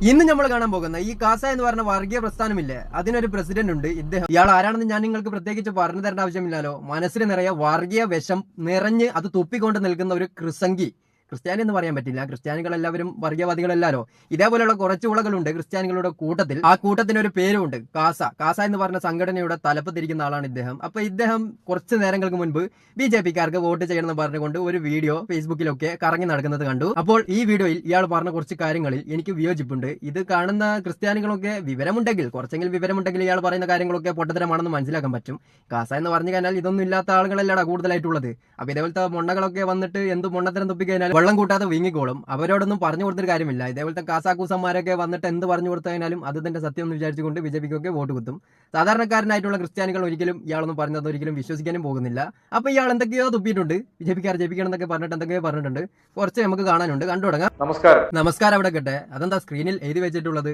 ഇന്ന് നമ്മൾ കാണാൻ പോകുന്ന ഈ കാസ എന്ന് പറഞ്ഞ വർഗീയ പ്രസ്ഥാനമില്ലേ? അതിനൊരു പ്രസിഡന്റ് ഉണ്ട് ഇദ്ദേഹം. ഇയാൾ ആരാണെന്ന് ഞാൻ നിങ്ങൾക്ക് പ്രത്യേകിച്ച് പറഞ്ഞു തരേണ്ട ആവശ്യമില്ലല്ലോ. മനസ്സിൽ നിറയെ വർഗീയ വിഷം നിറഞ്ഞ് അത് തുപ്പിക്കൊണ്ട് നിൽക്കുന്ന ഒരു ക്രിസംഗി ക്രിസ്ത്യാനി എന്ന് പറയാൻ പറ്റില്ല. ക്രിസ്ത്യാനികൾ എല്ലാവരും വർഗീയവാദികളെല്ലാരോ ഇതേപോലെയുള്ള കുറച്ച് ഉളകളുണ്ട് ക്രിസ്ത്യാനികളുടെ കൂട്ടത്തിൽ. ആ കൂട്ടത്തിന് ഒരു പേരുമുണ്ട്. കാസ. കാസ എന്ന് പറഞ്ഞ സംഘടനയുടെ തലപ്പത്തിരിക്കുന്ന ആളാണ് ഇദ്ദേഹം. അപ്പൊ ഇദ്ദേഹം കുറച്ച് നേരങ്ങൾക്ക് മുൻപ് ബി ജെ പിക്കാർക്ക് വോട്ട് ചെയ്യണമെന്ന് പറഞ്ഞുകൊണ്ട് ഒരു വീഡിയോ ഫേസ്ബുക്കിലൊക്കെ കറങ്ങി നടക്കുന്നത് കണ്ടു. അപ്പോൾ ഈ വീഡിയോയിൽ ഇയാൾ പറഞ്ഞ കുറച്ച് കാര്യങ്ങളിൽ എനിക്ക് വിയോജിപ്പുണ്ട്. ഇത് കാണുന്ന ക്രിസ്ത്യാനികളൊക്കെ വിവരമുണ്ടെങ്കിൽ കുറച്ചെങ്കിലും വിവരമുണ്ടെങ്കിൽ ഇയാൾ പറയുന്ന കാര്യങ്ങളൊക്കെ പൊട്ടത്തരമാണെന്ന് മനസ്സിലാക്കാൻ പറ്റും. കാസ എന്ന് പറഞ്ഞു കഴിഞ്ഞാൽ ഇതൊന്നും ഇല്ലാത്ത ആളുകളല്ലടാ കൂടുതലായിട്ടുള്ളത്. അപ്പൊ ഇതേപോലത്തെ മൊണ്ണകളൊക്കെ വന്നിട്ട് എന്ത് മൊണ്ണത്തരം തുപ്പിക്കഴിഞ്ഞാൽ വെള്ളം കൂട്ടാതെ വീങ്ങിക്കോളും. അവരോടൊന്നും പറഞ്ഞു കൊടുത്തൊരു കാര്യമില്ല. ഇതേപോലത്തെ കാസാക്കൂസന്മാരൊക്കെ വന്നിട്ട് എന്ത് പറഞ്ഞു കൊടുത്തു കഴിഞ്ഞാലും അത് തന്നെ സത്യം എന്ന് വിചാരിച്ചുകൊണ്ട് ബി ജെ പിക്കൊക്കെ വോട്ട് കുത്തും. സാധാരണക്കാരനായിട്ടുള്ള ക്രിസ്ത്യാനികൾ ഒരിക്കലും ഇയാളൊന്നും പറഞ്ഞത് ഒരിക്കലും വിശ്വസിക്കാനും പോകുന്നില്ല. അപ്പൊ ഇയാൾ എന്തൊക്കെയോ തുപ്പിയിട്ടുണ്ട്. ബി ജെ പിക്കാർ ജയിപ്പിക്കണം എന്നൊക്കെ പറഞ്ഞിട്ട് എന്തൊക്കെയോ പറഞ്ഞിട്ടുണ്ട്. കുറച്ച് നമുക്ക് കാണാനുണ്ട്. കണ്ടു തുടങ്ങാം. നമസ്കാരം. നമസ്കാരം അവിടെ കട്ടെ. അതെന്താ സ്ക്രീനിൽ എഴുതി വെച്ചിട്ടുള്ളത്?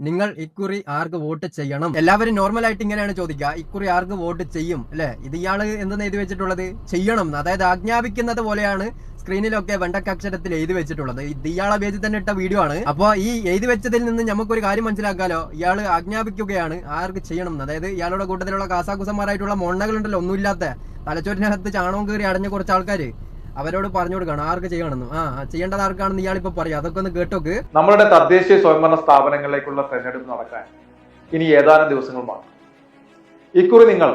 നിങ്ങൾ ഇക്കുറി ആർക്ക് വോട്ട് ചെയ്യണം? എല്ലാവരും നോർമൽ ആയിട്ട് ഇങ്ങനെയാണ് ചോദിക്കുക. ഇക്കുറി ആർക്ക് വോട്ട് ചെയ്യും അല്ലെ? ഇത് ഇയാൾ എന്തെന്ന് എഴുതി വെച്ചിട്ടുള്ളത്? ചെയ്യണം. അതായത് ആജ്ഞാപിക്കുന്നത് പോലെയാണ് സ്ക്രീനിലൊക്കെ വെണ്ടക്കക്ഷരത്തിൽ എഴുതി വെച്ചിട്ടുള്ളത്. ഇത് ഇയാളെ പേജിൽ തന്നെ ഇട്ട വീഡിയോ ആണ്. അപ്പൊ ഈ എഴുതി വെച്ചതിൽ നിന്ന് നമുക്കൊരു കാര്യം മനസ്സിലാക്കാലോ. ഇയാൾ ആജ്ഞാപിക്കുകയാണ് ആർക്ക് ചെയ്യണം. അതായത് ഇയാളുടെ കൂട്ടത്തിലുള്ള കാസാകുസന്മാരായിട്ടുള്ള മൊണ്ണകളുണ്ടല്ലോ ഒന്നുമില്ലാത്ത തലച്ചോറ്റിനകത്ത് ചാണകം കയറി അടഞ്ഞ കുറച്ച് ആൾക്കാര്. അവരോട് പറഞ്ഞു കൊടുക്കണം ആർക്ക് ചെയ്യണമെന്ന്. ആ ചെയ്യേണ്ടത് ആർക്കാണെന്ന് ഇയാളിപ്പോ പറയാം. അതൊക്കെ ഒന്ന് കേട്ടോക്ക്. നമ്മളുടെ തദ്ദേശീയ സ്വയംഭരണ സ്ഥാപനങ്ങളിലേക്കുള്ള തെരഞ്ഞെടുപ്പ് നടക്കാൻ ഇനി ഏതാനും ദിവസങ്ങൾ മാത്രം. ഇക്കുറി നിങ്ങൾ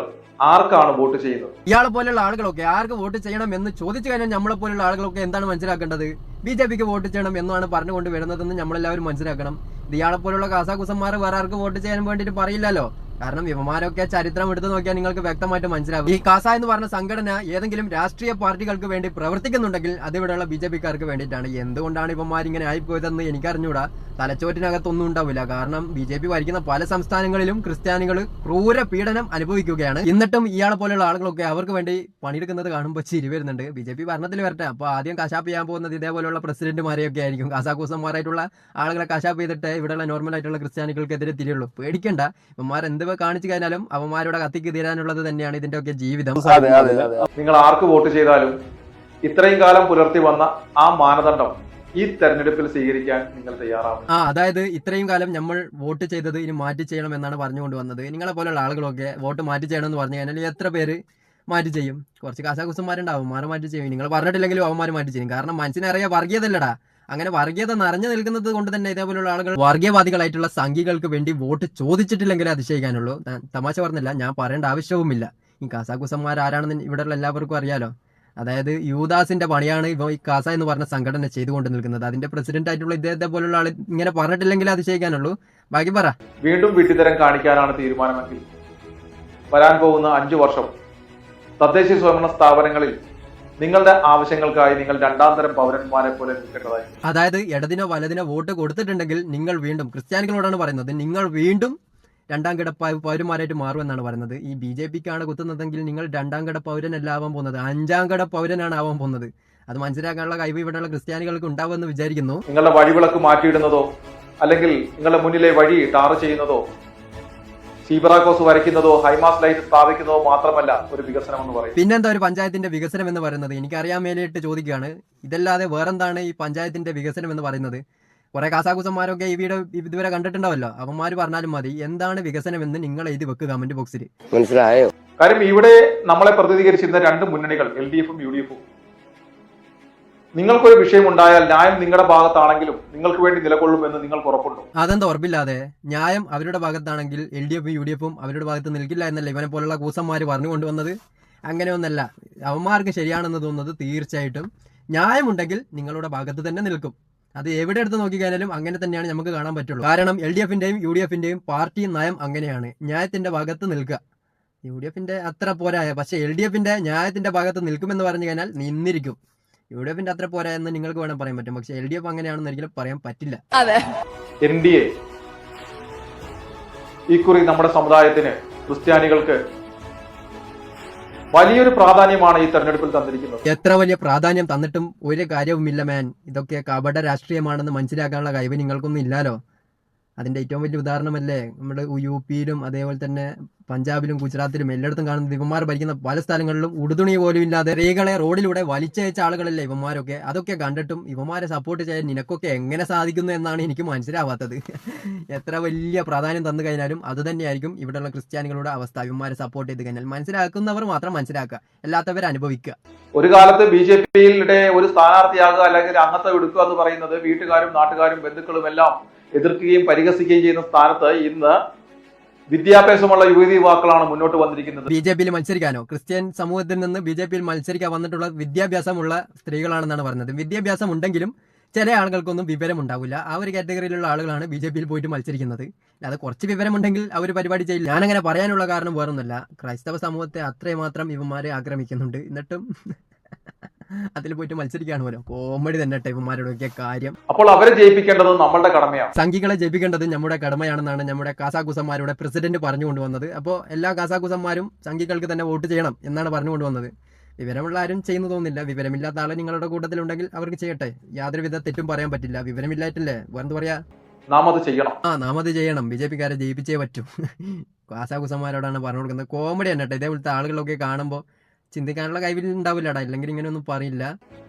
ആർക്കാണ് വോട്ട് ചെയ്യുന്നത്? ഇയാളെ പോലെയുള്ള ആളുകളൊക്കെ ആർക്ക് വോട്ട് ചെയ്യണം എന്ന് ചോദിച്ചു കഴിഞ്ഞാൽ നമ്മളെ പോലെയുള്ള ആളുകളൊക്കെ എന്താണ് മനസ്സിലാക്കേണ്ടത്? ബി ജെ പിക്ക് വോട്ട് ചെയ്യണം എന്നാണ് പറഞ്ഞുകൊണ്ട് വരുന്നതെന്ന് നമ്മളെല്ലാവരും മനസ്സിലാക്കണം. ഇയാളെ പോലുള്ള കാസാകുസന്മാർ വേറെ ആർക്ക് വോട്ട് ചെയ്യാൻ വേണ്ടിയിട്ട് പറയില്ലല്ലോ. കാരണം ഇവമാരൊക്കെ ചരിത്രം എടുത്തു നോക്കിയാൽ നിങ്ങൾക്ക് വ്യക്തമായിട്ട് മനസ്സിലാവും. ഈ കാസ എന്ന് പറഞ്ഞ സംഘടന ഏതെങ്കിലും രാഷ്ട്രീയ പാർട്ടികൾക്ക് വേണ്ടി പ്രവർത്തിക്കുന്നുണ്ടെങ്കിൽ അത് ഇവിടെയുള്ള ബി ജെ പിക്കാർക്ക് വേണ്ടിയിട്ടാണ്. എന്തുകൊണ്ടാണ് ഇവന്മാർ ഇങ്ങനെ ആയിപ്പോയതെന്ന് എനിക്കറിഞ്ഞൂടാ. തലച്ചോറ്റിനകത്തൊന്നും ഉണ്ടാവില്ല. കാരണം ബി ജെ പി ഭരിക്കുന്ന പല സംസ്ഥാനങ്ങളിലും ക്രിസ്ത്യാനികൾ ക്രൂര പീഡനം അനുഭവിക്കുകയാണ്. എന്നിട്ടും ഇയാളെ പോലെയുള്ള ആളുകളൊക്കെ അവർക്ക് വേണ്ടി പണിയെടുക്കുന്നത് കാണുമ്പോൾ ചിരി വരുന്നുണ്ട്. ബി ജെ പി ഭരണത്തിൽ വരട്ടെ. അപ്പൊ ആദ്യം കശാപ്പ് ചെയ്യാൻ പോകുന്നത് ഇതേപോലെയുള്ള പ്രസിഡന്റുമാരെയൊക്കെ ആയിരിക്കും. കാസാക്കൂസന്മാരായിട്ടുള്ള ആളുകളെ കശാപ്പ് ചെയ്തിട്ട് ഇവിടെയുള്ള നോർമൽ ആയിട്ടുള്ള ക്രിസ്ത്യാനികൾക്കെതിരെ തിരിയുള്ളൂ. പേടിക്കണ്ട. ഇവന്മാർ എന്ത് കാണിച്ചു കഴിഞ്ഞാലും അവന്മാരുടെ കത്തിക്ക് തീരാനുള്ളത് തന്നെയാണ് ഇതിന്റെ ഒക്കെ ജീവിതം നിങ്ങൾ ആർക്ക് വോട്ട് ചെയ്താലും ഇത്രയും കാലം പുലർത്തി വന്ന ആ മാനദണ്ഡം ഈ തെരഞ്ഞെടുപ്പിൽ സ്വീകരിക്കാൻ നിങ്ങൾ തയ്യാറാവും ആ അതായത് ഇത്രയും കാലം നമ്മൾ വോട്ട് ചെയ്തത് ഇനി മാറ്റി ചെയ്യണം എന്നാണ് പറഞ്ഞുകൊണ്ട് വന്നത്. നിങ്ങളെ പോലുള്ള ആളുകളൊക്കെ വോട്ട് മാറ്റി ചെയ്യണം എന്ന് പറഞ്ഞു കഴിഞ്ഞാൽ എത്ര പേര് മാറ്റി ചെയ്യും? കുറച്ച് കാസാകുസന്മാരുണ്ടാവും അവന്മാരെ മാറ്റി ചെയ്യും. നിങ്ങൾ പറഞ്ഞിട്ടില്ലെങ്കിലും അവന്മാർ മാറ്റി ചെയ്യും. കാരണം മനസ്സിനറിയാം വർഗീയതല്ലടാ. അങ്ങനെ വർഗീയത നിറഞ്ഞു നിൽക്കുന്നത് കൊണ്ട് തന്നെ ഇതേപോലുള്ള ആളുകൾ വർഗീയവാദികളായിട്ടുള്ള സംഘികൾക്ക് വേണ്ടി വോട്ട് ചോദിച്ചിട്ടില്ലെങ്കിലേ അതിശയിക്കാനുള്ളൂ. തമാശ പറഞ്ഞില്ല ഞാൻ പറയേണ്ട ആവശ്യവുമില്ല. ഈ കാസാകുസന്മാർ ആരാണെന്ന് ഇവിടെയുള്ള എല്ലാവർക്കും അറിയാലോ. അതായത് യൂദാസിന്റെ പണിയാണ് ഇവ ഈ കാസ എന്ന് പറഞ്ഞ സംഘടന ചെയ്തുകൊണ്ട് നിൽക്കുന്നത്. അതിന്റെ പ്രസിഡന്റ് ആയിട്ടുള്ള ഇദ്ദേഹത്തെ പോലുള്ള ആൾ ഇങ്ങനെ പറഞ്ഞിട്ടില്ലെങ്കിൽ അതിശയിക്കാനുള്ളൂ. ബാക്കി പറ. വീണ്ടും വീട്ടിത്തരം കാണിക്കാനാണ് തീരുമാനമെങ്കിൽ. വരാൻ പോകുന്ന അഞ്ചു വർഷം തദ്ദേശ സ്വയംഭരണ സ്ഥാപനങ്ങളിൽ നിങ്ങളുടെ ആവശ്യങ്ങൾക്കായി നിങ്ങൾ രണ്ടാം തരം പൗരന്മാരെ പോലെ നിൽക്കേണ്ടതായി. അതായത് ഇടതിനോ വലതിനോ വോട്ട് കൊടുത്തിട്ടുണ്ടെങ്കിൽ നിങ്ങൾ വീണ്ടും ക്രിസ്ത്യാനികളോടാണ് പറയുന്നത്. നിങ്ങൾ വീണ്ടും രണ്ടാം കിട പൗരന്മാരായിട്ട് മാറുമെന്നാണ് പറയുന്നത്. ഈ ബി ജെ പിക്കാണ് കുത്തുന്നതെങ്കിൽ നിങ്ങൾ രണ്ടാം കിട പൗരനല്ല ആവാൻ പോകുന്നത്. അഞ്ചാം കിട പൗരനാണ് ആവാൻ പോകുന്നത്. അത് മനസ്സിലാക്കാനുള്ള കഴിവ് ഇവിടെയുള്ള ക്രിസ്ത്യാനികൾക്ക് ഉണ്ടാവുമെന്ന് വിചാരിക്കുന്നു. നിങ്ങളുടെ വഴിവിളക്ക് മാറ്റിയിടുന്നതോ അല്ലെങ്കിൽ നിങ്ങളുടെ മുന്നിലെ വഴി ടാർ ചെയ്യുന്നതോ സീബ്രാക്കോസ് വരയ്ക്കുന്നതോ ഹൈമാസ് ലൈറ്റ് സ്ഥാപിക്കുന്നതോ മാത്രമല്ല ഒരു വികസനം എന്ന് പറയും പിന്നെന്താ ഒരു പഞ്ചായത്തിന്റെ വികസനം എന്ന് പറയുന്നത്? എനിക്കറിയാൻ മേലിട്ട് ചോദിക്കുകയാണ്. ഇതല്ലാതെ വേറെന്താണ് ഈ പഞ്ചായത്തിന്റെ വികസനം എന്ന് പറയുന്നത്? കുറെ കാസാകുസന്മാരൊക്കെ ഈ വീട് ഇതുവരെ കണ്ടിട്ടുണ്ടാവല്ലോ. അവന്മാർ പറഞ്ഞാലും മതി. എന്താണ് വികസനം എന്ന് നിങ്ങൾ എഴുതി വെക്കുക കമന്റ് ബോക്സിൽ മനസ്സിലായോ? കാര്യം ഇവിടെ നമ്മളെ പ്രതിനിധീകരിച്ചിരുന്ന രണ്ട് മുന്നണികൾ എൽ ഡി എഫും യു ഡി എഫും. നിങ്ങൾക്കൊരു വിഷയം ഉണ്ടായാൽ ന്യായം നിങ്ങളുടെ ഭാഗത്താണെങ്കിലും നിങ്ങൾക്ക് വേണ്ടി നിലകൊള്ളും എന്ന് നിങ്ങൾക്ക് ഉറപ്പുണ്ടോ? അതെന്താ ഉറപ്പില്ലാതെ? ന്യായം അവരുടെ ഭാഗത്താണെങ്കിൽ എൽ ഡി എഫും യു ഡി എഫും അവരുടെ ഭാഗത്ത് നിൽക്കില്ല എന്നല്ല ഇവനെ പോലുള്ള കൂസന്മാർ പറഞ്ഞു കൊണ്ടുവന്നത്? അങ്ങനെയൊന്നല്ല. അവന്മാർക്ക് ശരിയാണെന്ന് തോന്നുന്നത് തീർച്ചയായിട്ടും ന്യായമുണ്ടെങ്കിൽ നിങ്ങളുടെ ഭാഗത്ത് തന്നെ നിൽക്കും. അത് എവിടെ എടുത്ത് നോക്കിക്കഴിഞ്ഞാലും അങ്ങനെ തന്നെയാണ് നമുക്ക് കാണാൻ പറ്റുള്ളൂ. കാരണം എൽ ഡി എഫിന്റെയും യു ഡി എഫിന്റെയും പാർട്ടി നയം അങ്ങനെയാണ്. ന്യായത്തിന്റെ ഭാഗത്ത് നിൽക്കുക. യു ഡി എഫിന്റെ അത്ര പോരായ പക്ഷെ എൽ ഡി എഫിന്റെ ന്യായത്തിന്റെ ഭാഗത്ത് നിൽക്കുമെന്ന് പറഞ്ഞു കഴിഞ്ഞാൽ നിന്നിരിക്കും. യു ഡി എഫിന്റെ അത്ര പോരാ എന്ന് നിങ്ങൾക്ക് വേണം പറയാൻ പറ്റും. പക്ഷെ എൽ ഡി എഫ് അങ്ങനെയാണെന്ന് ഒരിക്കലും പറയാൻ പറ്റില്ല. എൻ ഡി എ ഇക്കുറി നമ്മുടെ സമുദായത്തിന് ക്രിസ്ത്യാനികൾക്ക് വലിയൊരു പ്രാധാന്യമാണ് ഈ തെരഞ്ഞെടുപ്പിൽ തന്നിരിക്കുന്നത്. എത്ര വലിയ പ്രാധാന്യം തന്നിട്ടും ഒരു കാര്യവുമില്ല മാൻ ഇതൊക്കെ കപട രാഷ്ട്രീയമാണെന്ന് മനസ്സിലാക്കാനുള്ള കഴിവ് നിങ്ങൾക്കൊന്നും ഇല്ലാലോ? അതിന്റെ ഏറ്റവും വലിയ ഉദാഹരണമല്ലേ? നമ്മുടെ യു പിയിലും അതേപോലെ തന്നെ പഞ്ചാബിലും ഗുജറാത്തിലും എല്ലായിടത്തും കാണുന്ന ഇവന്മാർ ഭരിക്കുന്ന പല സ്ഥലങ്ങളിലും ഉടുതുണി പോലും ഇല്ലാതെ സ്ത്രീകളെ റോഡിലൂടെ വലിച്ചയച്ച ആളുകളല്ലേ ഇവന്മാരൊക്കെ? അതൊക്കെ കണ്ടിട്ടും ഇവന്മാരെ സപ്പോർട്ട് ചെയ്യാൻ നിനക്കൊക്കെ എങ്ങനെ സാധിക്കുന്നു എന്നാണ് എനിക്ക് മനസ്സിലാവാത്തത്. എത്ര വലിയ പ്രാധാന്യം തന്നു കഴിഞ്ഞാലും അത് തന്നെയായിരിക്കും ഇവിടെയുള്ള ക്രിസ്ത്യാനികളുടെ അവസ്ഥ. ഇവന്മാരെ സപ്പോർട്ട് ചെയ്ത് കഴിഞ്ഞാൽ മനസ്സിലാക്കുന്നവർ മാത്രം മനസ്സിലാക്കുക. അല്ലാത്തവർ അനുഭവിക്കുക. ഒരു കാലത്ത് ബി ജെ പിയുടെ ഒരു സ്ഥാനാർത്ഥിയാകുക അല്ലെങ്കിൽ അംഗത്വം എടുക്കുക എന്ന് പറയുന്നത് വീട്ടുകാരും നാട്ടുകാരും ബന്ധുക്കളും എല്ലാം എതിർക്കുകയും പരിഹസിക്കുകയും ചെയ്യുന്ന സ്ഥാനത്ത് ഇന്ന് വിദ്യാഭ്യാസമുള്ള യുവതി യുവാക്കളാണ് മുന്നോട്ട് വന്നിരിക്കുന്നത്. ബി ജെ പിയിൽ മത്സരിക്കാനോ? ക്രിസ്ത്യൻ സമൂഹത്തിൽ നിന്ന് ബി ജെ പിയിൽ മത്സരിക്കാൻ വന്നിട്ടുള്ള വിദ്യാഭ്യാസമുള്ള സ്ത്രീകളാണെന്നാണ് പറഞ്ഞത്. വിദ്യാഭ്യാസം ഉണ്ടെങ്കിലും ചില ആളുകൾക്കൊന്നും വിവരം ഉണ്ടാവില്ല ആ ഒരു കാറ്റഗറിയിലുള്ള ആളുകളാണ് ബി ജെ പിയിൽ പോയിട്ട് മത്സരിക്കുന്നത്. അത് കുറച്ച് വിവരമുണ്ടെങ്കിൽ അവർ പരിപാടി ചെയ്യില്ല. ഞാനങ്ങനെ പറയാനുള്ള കാരണം വേറൊന്നുമില്ല. ക്രൈസ്തവ സമൂഹത്തെ അത്രയും അത്രമാത്രം ഇവന്മാരെ ആക്രമിക്കുന്നുണ്ട്. എന്നിട്ടും അതിൽ പോയിട്ട് മത്സരിക്കാണ് പോലും കോമഡി തന്നെ ടൈപ്പുമാരോടൊക്കെ കാര്യം. അപ്പോൾ അവരെ ജയിപ്പിക്കേണ്ടത് നമ്മുടെ കടമയാണ്. സംഘികളെ ജയിപ്പിക്കേണ്ടത് നമ്മുടെ കടമയാണെന്നാണ് നമ്മുടെ കാസാകുസന്മാരുടെ പ്രസിഡന്റ് പറഞ്ഞുകൊണ്ട് വന്നത് അപ്പോൾ എല്ലാ കാസാകുസന്മാരും സംഘികൾക്ക് തന്നെ വോട്ട് ചെയ്യണം എന്നാണ് പറഞ്ഞുകൊണ്ട് വന്നത് വിവരമുള്ള ആരും ചെയ്യുന്നു തോന്നുന്നില്ല. വിവരമില്ലാത്ത ആളെ നിങ്ങളുടെ കൂട്ടത്തിലുണ്ടെങ്കിൽ അവർക്ക് ചെയ്യട്ടെ. യാതൊരു വിധ തെറ്റും പറയാൻ പറ്റില്ല. വിവരമില്ലായിട്ടില്ലേ? വേറെന്ത് പറയാ? നാം അത് ചെയ്യണം. ആ നാം അത് ചെയ്യണം. ബി ജെ പിക്കാരെ ജയിപ്പിച്ചേ പറ്റും. കാസാകുസന്മാരോടാണ് പറഞ്ഞു കൊടുക്കുന്നത്. കോമഡി തന്നെ കേട്ടോ ഇതേപോലത്തെ ആളുകളൊക്കെ കാണുമ്പോൾ ചിന്തിക്കാനുള്ള കൈവിൽ ഉണ്ടാവില്ലടാ. ഇല്ലെങ്കിൽ ഇങ്ങനെയൊന്നും പറയില്ല.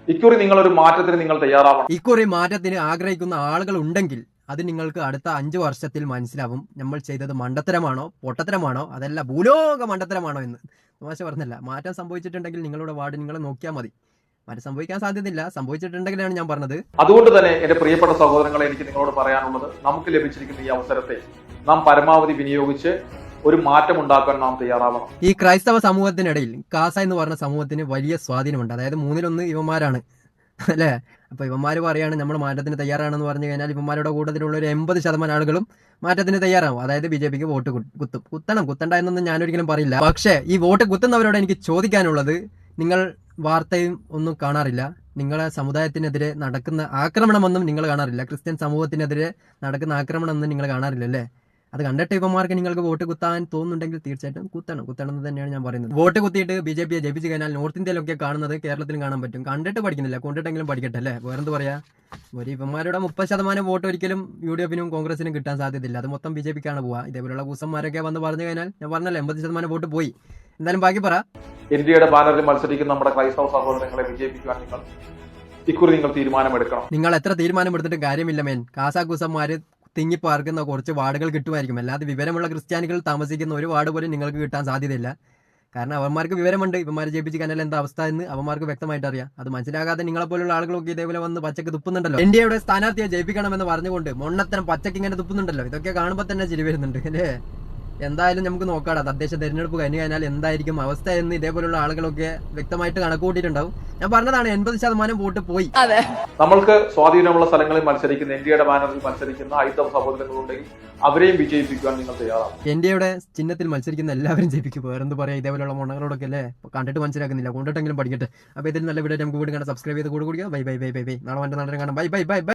ഇക്കുറി നിങ്ങൾ ഒരു മാറ്റത്തിന് നിങ്ങൾ തയ്യാറാവണം. ഇക്കുറി മാറ്റത്തിന് ആഗ്രഹിക്കുന്ന ആളുകൾ ഉണ്ടെങ്കിൽ അത് നിങ്ങൾക്ക് അടുത്ത അഞ്ചു വർഷത്തിൽ മനസ്സിലാവും. നമ്മൾ ചെയ്തത് മണ്ടത്തരമാണോ പൊട്ടത്തരമാണോ അതല്ല ഭൂലോക മണ്ടത്തരമാണോ എന്ന്. തമാശ പറഞ്ഞല്ല മാറ്റം സംഭവിച്ചിട്ടുണ്ടെങ്കിൽ നിങ്ങളുടെ വാർഡ് നിങ്ങളെ നോക്കിയാൽ മതി. മാറ്റം സംഭവിക്കാൻ സാധ്യതയില്ല. സംഭവിച്ചിട്ടുണ്ടെങ്കിലാണ് ഞാൻ പറഞ്ഞത്. അതുകൊണ്ട് തന്നെ എന്റെ പ്രിയപ്പെട്ട സഹോദരങ്ങളെ എനിക്ക് നിങ്ങളോട് പറയാനുള്ളത് നമുക്ക് ലഭിച്ചിരിക്കുന്ന ഈ അവസരത്തെ നാം പരമാവധി വിനിയോഗിച്ച് ഒരു മാറ്റം ഉണ്ടാക്കാൻ നാം തയ്യാറാവണം. ഈ ക്രൈസ്തവ സമൂഹത്തിനിടയിൽ കാസ എന്ന് പറഞ്ഞ സമൂഹത്തിന് വലിയ സ്വാധീനമുണ്ട്. അതായത് മൂന്നിലൊന്ന് ഇവന്മാരാണ്. അല്ലേ? അപ്പൊ ഇവന്മാര് പറയാണ് നമ്മൾ മാറ്റത്തിന് തയ്യാറാണെന്ന് പറഞ്ഞു കഴിഞ്ഞാൽ ഇവന്മാരുടെ കൂട്ടത്തിലുള്ള ഒരു എൺപത് ശതമാനം ആളുകളും മാറ്റത്തിന് തയ്യാറാവും. അതായത് ബി ജെ പിക്ക് വോട്ട് കുത്തും. കുത്തണം. കുത്തണ്ട എന്നൊന്നും ഞാനൊരിക്കലും പറയില്ല. പക്ഷേ ഈ വോട്ട് കുത്തുന്നവരോട് എനിക്ക് ചോദിക്കാനുള്ളത് നിങ്ങൾ വാർത്തയും ഒന്നും കാണാറില്ല. നിങ്ങളെ സമുദായത്തിനെതിരെ നടക്കുന്ന ആക്രമണമൊന്നും നിങ്ങൾ കാണാറില്ല. ക്രിസ്ത്യൻ സമൂഹത്തിനെതിരെ നടക്കുന്ന ആക്രമണമൊന്നും നിങ്ങൾ കാണാറില്ല അല്ലേ? അത് കണ്ടിട്ട് ഇവന്മാർക്ക് നിങ്ങൾക്ക് വോട്ട് കുത്താൻ തോന്നുന്നുണ്ടെങ്കിൽ തീർച്ചയായിട്ടും കുത്തണം. കുത്തണം എന്ന് തന്നെയാണ് ഞാൻ പറയുന്നത്. വോട്ട് കുത്തിയിട്ട് ബി ജെ പിയെ ജയിപ്പിച്ച് കഴിഞ്ഞാൽ നോർത്ത് ഇന്ത്യയിലൊക്കെ കാണുന്നത് കേരളത്തിലും കാണാൻ പറ്റും. കണ്ടിട്ട് പഠിക്കുന്നില്ല. കൊണ്ടിട്ടെങ്കിലും പഠിക്കട്ടെ അല്ലേ? വേറെന്ത് പറയാ? ഒരു ഇവന്മാരുടെ മുപ്പത് ശതമാനം വോട്ട് ഒരിക്കലും യു ഡി എഫിനും കോൺഗ്രസിനും കിട്ടാൻ സാധ്യതയില്ല. അത് മൊത്തം ബി ജെ പിക്കാണ് പോവുക. ഇതേപോലുള്ള കൂസന്മാരൊക്കെ വന്ന് പറഞ്ഞു കഴിഞ്ഞാൽ ഞാൻ പറഞ്ഞല്ലോ എൺപത് ശതമാനം വോട്ട് പോയി. എന്തായാലും ബാക്കി പറ. ഇന്ത്യയുടെ ബാനറിൽ മത്സരിക്കുന്ന നമ്മുടെ ക്രൈസ്തവ സഹോദരങ്ങളെ വിജയിപ്പിക്കാൻ നിങ്ങൾ ഇക്കുറി നിങ്ങൾ തീരുമാനമെടുക്കണം. നിങ്ങൾ എത്ര തീരുമാനം എടുത്തിട്ട് കാര്യമില്ല മേൻ. കാസാക്കൂസന്മാര് തിങ്ങിപ്പാർക്കുന്ന കുറച്ച് വാർഡുകൾ കിട്ടുമായിരിക്കും. അല്ലാതെ വിവരമുള്ള ക്രിസ്ത്യാനികൾ താമസിക്കുന്ന ഒരു വാർഡ് പോലും നിങ്ങൾക്ക് കിട്ടാൻ സാധ്യതയില്ല. കാരണം അവന്മാർക്ക് വിവരമുണ്ട്. ഇവന്മാരെ ജയിപ്പിച്ച് കഴിഞ്ഞാൽ എന്താ അവസ്ഥ എന്ന് അവന്മാർക്ക് വ്യക്തമായിട്ട് അറിയാം. അത് മനസ്സിലാകാതെ നിങ്ങളെ പോലുള്ള ആളുകളൊക്കെ ഇതേപോലെ വന്ന് പച്ചക്ക് തുപ്പുന്നുണ്ടല്ലോ. ഇന്ത്യയുടെ സ്ഥാനാർത്ഥിയെ ജയിപ്പിക്കണമെന്ന് പറഞ്ഞുകൊണ്ട് മൊണ്ണത്തരം പച്ചക്ക് ഇങ്ങനെ തുപ്പുന്നുണ്ടല്ലോ. ഇതൊക്കെ കാണുമ്പോൾ തന്നെ ചിരി വരുന്നുണ്ട്. അല്ലേ? എന്തായാലും നമുക്ക് നോക്കാടാ. തദ്ദേശ തെരഞ്ഞെടുപ്പ് കഴിഞ്ഞു കഴിഞ്ഞാൽ എന്തായിരിക്കും അവസ്ഥ എന്ന് ഇതേപോലുള്ള ആളുകളൊക്കെ വ്യക്തമായിട്ട് കണക്കുകൂട്ടിയിട്ടുണ്ടാവും ഞാൻ പറഞ്ഞതാണ് എൺപത് ശതമാനം വോട്ട് പോയി. അതെ. നമ്മൾക്ക് സ്വാധീനമുള്ള സ്ഥലങ്ങളിൽ മത്സരിക്കുന്ന ഇന്ത്യയുടെ ബാനറിൽ മത്സരിക്കുന്ന ഹൈന്ദവ സഹോദരങ്ങളുണ്ടെങ്കിൽ അവരെയും വിജയിപ്പിക്കാൻ നിങ്ങൾ തയ്യാറാണ്. ഇന്ത്യയുടെ ചിഹ്നത്തിൽ മത്സരിക്കുന്ന എല്ലാവരും ജയിപ്പിക്കും. വേറെന്ത് പറയാ? ഇതേപോലുള്ള മണ്ണങ്ങളോടൊക്കെ അല്ലേ? കണ്ടിട്ട് മനസ്സിലാക്കുന്നില്ല. കൊണ്ടിട്ടെങ്കിലും പഠിക്കട്ടെ. അപ്പൊ ഇതിൽ നല്ല വീഡിയോ നമുക്ക് വീട് കാണാൻ സബ്സ്ക്രൈബ് ചെയ്ത് കൂടെ കുടിക്കുക bye bye bye bye bye. നാളെ നല്ല കാണാം. Bye bye bye bye.